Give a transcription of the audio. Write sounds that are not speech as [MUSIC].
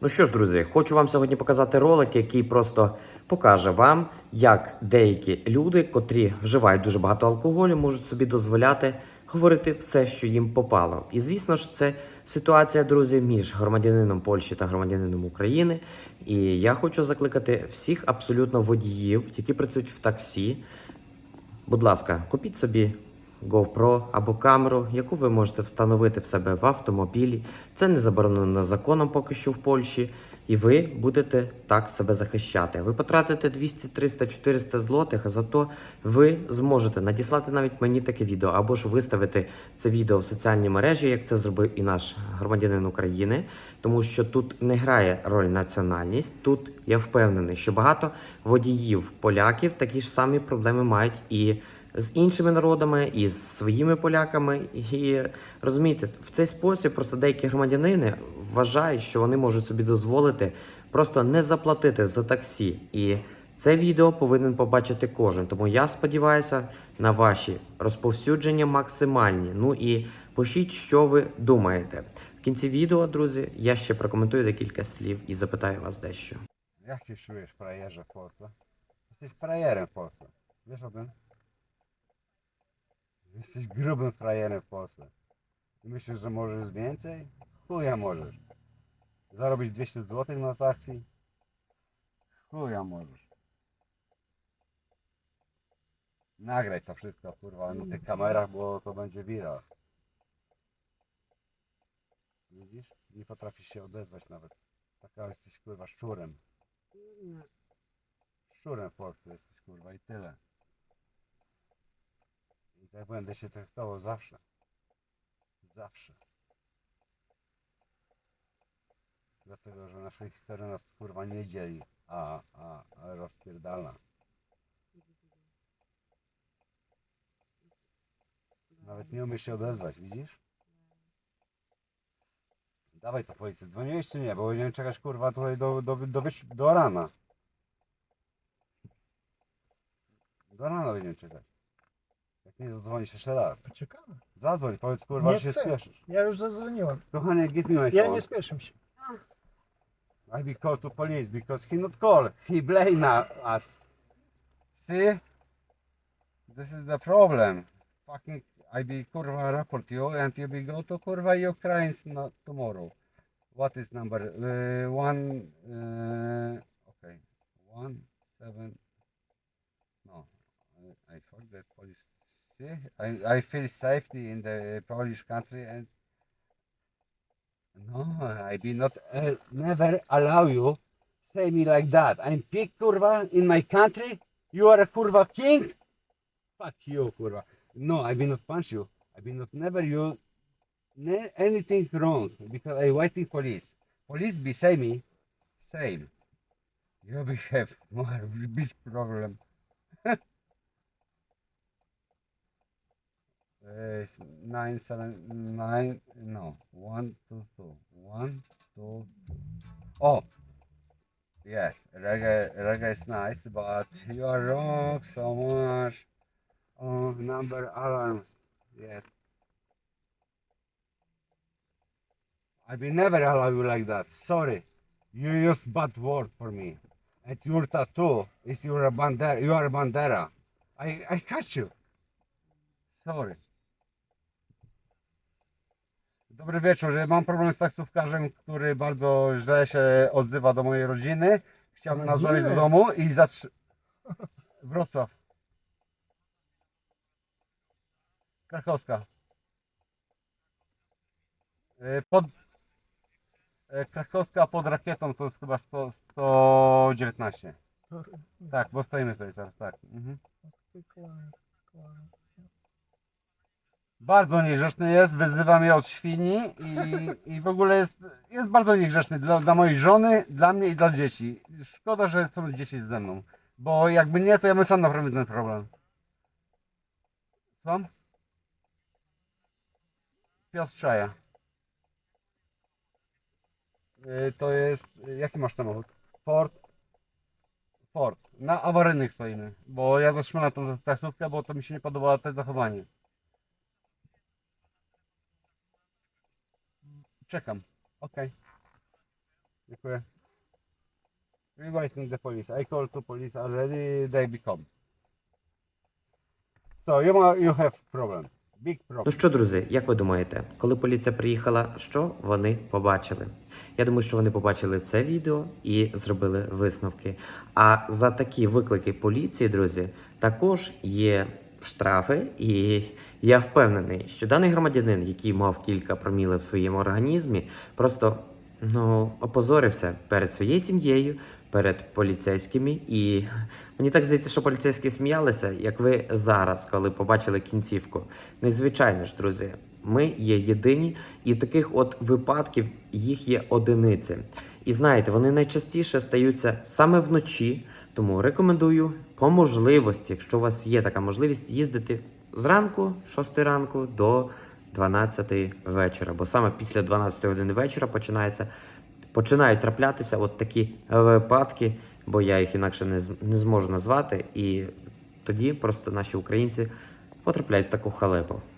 Ну що ж, друзі, хочу вам сьогодні показати ролик, який просто покаже вам, як деякі люди, котрі вживають дуже багато алкоголю, можуть собі дозволяти говорити все, що їм попало. І звісно ж, це ситуація, друзі, між громадянином Польщі та громадянином України. І я хочу закликати всіх абсолютно водіїв, які працюють в таксі. Будь ласка, купіть собі GoPro або камеру, яку ви можете встановити в себе в автомобілі. Це не заборонено законом поки що в Польщі, і ви будете так себе захищати. Ви потратите 200, 300, 400 злотих, а зато ви зможете надіслати навіть мені таке відео, або ж виставити це відео в соціальні мережі, як це зробив і наш громадянин України. Тому що тут не грає роль національність. Тут я впевнений, що багато водіїв поляків такі ж самі проблеми мають і з іншими народами, і з своїми поляками. І розумієте, в цей спосіб просто деякі громадянини вважають, що вони можуть собі дозволити просто не заплатити за таксі. І це відео повинен побачити кожен. Тому я сподіваюся на ваші розповсюдження максимальні. Ну і пишіть, що ви думаєте. В кінці відео, друзі, я ще прокоментую декілька слів і запитаю вас дещо. Jak się czujesz, frajerze w Polsce? Jesteś frajerem w Polsce. Wiesz o tym? Jesteś grubym frajerem w Polsce. Myślisz, że możesz więcej? Chuja możesz. Zarobić 200 zł na taksi? Chuja możesz. Nagraj to wszystko, kurwa, na tych kamerach, bo to będzie viral. Widzisz? Nie potrafisz się odezwać nawet. Taka jesteś, kurwa, szczurem. Szczurem w Polsce jesteś kurwa i tyle. I tak będę się traktował zawsze. Zawsze. Dlatego, że nasza historia nas kurwa nie dzieli, a, a, a rozpierdala. Nawet nie umiesz się odezwać, widzisz? Dawaj to policję. Dzwoniłeś czy nie? Bo będziemy czekać kurwa tutaj do, do, do, do rana. Do rana będziemy czekać. Nie zadzwonisz jeszcze raz. Poczekamy. Zadzwoń, powiedz kurwa, Nie że się chcę. spieszysz. Ja już zadzwoniłem. Kochanie, give me my Ja phone. nie spieszę się. I be called to police because he not call. He blame na- us. See? This is the problem. Fucking I be kurwa report you and you be go to kurwa Ukraine's no, tomorrow. What is number? Uh, one uh, okay. One seven no I, I forget Polish see I, I feel safety in the Polish country and no, I will not uh, never allow you say me like that. I'm pig kurwa in my country. You are a kurwa king. Fuck you kurwa. No, I will not punch you. I will not never you ne- anything wrong because I waiting police. Police be say me same. You will have more [LAUGHS] big problem. [LAUGHS] It's nine seven nine no one two two one two two. Oh yes, reggae reggae is nice, but you are wrong so much. Oh, number alarm. Yes. I will never allow you like that. Sorry, you use bad word for me. And your tattoo is your bandera. You are bandera. I I catch you. Sorry. Dobry wieczór. Mam problem z taksówkarzem, który bardzo źle się odzywa do mojej rodziny. Chciałbym nas zawieźć do domu i zatrzy... Wrocław. Krakowska. Y, Pod... y, Krakowska pod rakietą to jest chyba 100, 119. Tak, bo stoimy tutaj teraz, tak. Mhm. Bardzo niegrzeczny jest, wyzywa mnie od świni i, i w ogóle jest, jest bardzo niegrzeczny dla, dla mojej żony, dla mnie i dla dzieci. Szkoda, że są dzieci ze mną, bo jakby nie, to ja bym sam naprawił ten problem. Słucham? Piotr Szaja. Y, To jest, jaki masz samochód? Ford? Ford. Na awaryjnych stoimy, bo ja zatrzymałem tą taksówkę, bo to mi się nie podobało te zachowanie. Czekam. Okej. Dziękuję. Revising the police. I call to police already. They become. So you you have problem. Big problem. Ну що, друзі, як ви думаєте, коли поліція приїхала, що вони побачили? Я думаю, що вони побачили це відео і зробили висновки. А за такі виклики поліції, друзі, також є штрафи, і я впевнений, що даний громадянин, який мав кілька промілів в своєму організмі, просто ну опозорився перед своєю сім'єю, перед поліцейськими. І мені так здається, що поліцейські сміялися, як ви зараз, коли побачили кінцівку. Ну звичайно ж, друзі, ми є єдині, і таких от випадків їх є одиниці. І знаєте, вони найчастіше стаються саме вночі. Тому рекомендую по можливості, якщо у вас є така можливість, їздити зранку, 6 ранку до 12 вечора. Бо саме після 12 години вечора починається, починають траплятися от такі випадки, бо я їх інакше не, не зможу назвати. І тоді просто наші українці потрапляють в таку халепу.